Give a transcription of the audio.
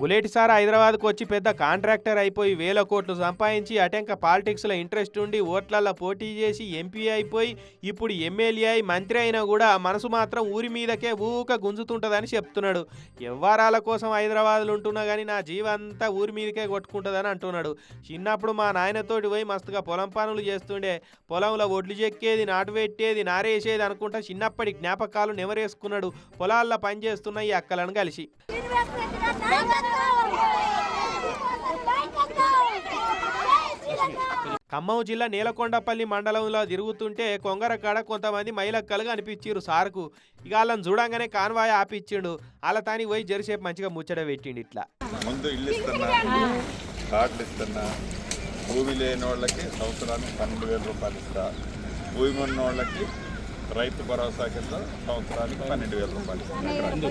బులేటి sir హైదరాబాద్కు వచ్చి పెద్ద కాంట్రాక్టర్ అయిపోయి వేల కోట్లు సంపాదించి అటెంక పాలిటిక్స్లో ఇంట్రెస్ట్ ఉండి ఓట్లల్లో పోటీ చేసి ఎంపీ అయిపోయి ఇప్పుడు ఎమ్మెల్యే అయి మంత్రి అయినా కూడా మనసు మాత్రం ఊరి మీదకే ఊక గుంజుతుంటుందని చెప్తున్నాడు. వ్యవహారాల కోసం హైదరాబాద్లో ఉంటున్నా కానీ నా జీవంతా ఊరి మీదకే కొట్టుకుంటుందని అంటున్నాడు. చిన్నప్పుడు మా నాయనతోటి పోయి మస్తుగా పొలం పనులు చేస్తుండే. పొలంలో ఒడ్లు చెక్కేది నాటు పెట్టేది నారేసేది అనుకుంటా చిన్నప్పటి జ్ఞాపకాలు నెవరేసుకున్నాడు పొలాల్లో పనిచేస్తున్న ఈ అక్కలను కలిసి. ఖమ్మం జిల్లా నీలకొండపల్లి మండలంలో తిరుగుతుంటే కొంగరకాడ కొంతమంది మైలక్కలుగా అనిపించారు సార్కు. ఇక వాళ్ళని చూడంగానే కాన్వాయ్ ఆపిచ్చిండు. వాళ్ళ తాని పోయి జరిసేపు మంచిగా ముచ్చట పెట్టిండు ఇట్లా. ముందు ఇల్లు ఇస్తున్నా కార్డులు ఇస్తున్నా. భూమి లేని వాళ్ళకి సంవత్సరానికి పన్నెండు వేల రూపాయలు ఇస్తా. భూమి ఉన్న వాళ్ళకి రైతు భరోసా కింద సంవత్సరానికి పన్నెండు వేల రూపాయలు ఇస్తా.